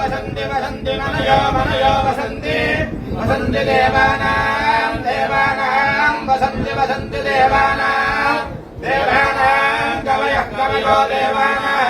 वसन्ति वसन्ति मनयो मनयो वसन्ति वसन्ति देवानां देवानां वसन्ति वसन्ति देवानां देवानां कवयः कवयो देवानां देवानां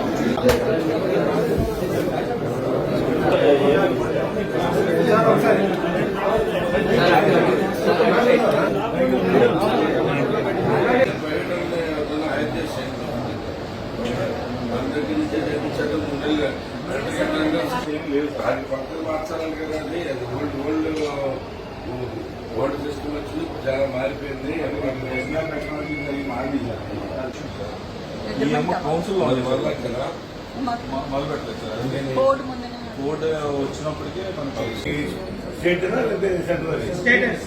మార్చాలని కదా అది అది ఓల్డ్ ఓల్డ్ ఓల్డ్ సిస్టమ్ వచ్చి చాలా మారిపోయింది టెక్నాలజీ ఈ అమ్మ కౌన్సిల్ వల్ల కదా మొదలు పెట్టలేదు సార్ బోర్డు వచ్చినప్పటికే మనకి స్టేటస్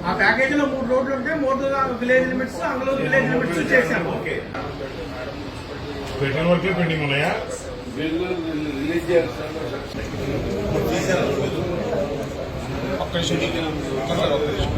ఆ ప్యాకేజ్లో మూడు రోడ్లు ఉంటే మూడు విలేజ్ లిమిట్స్ అందులో విలేజ్ లిమిట్స్ చేశాము పెట్టిన వరకే పెండింగ్ ఉన్నాయా? నిమిషం ఒక్కసారి ఒక్క నిమిషం.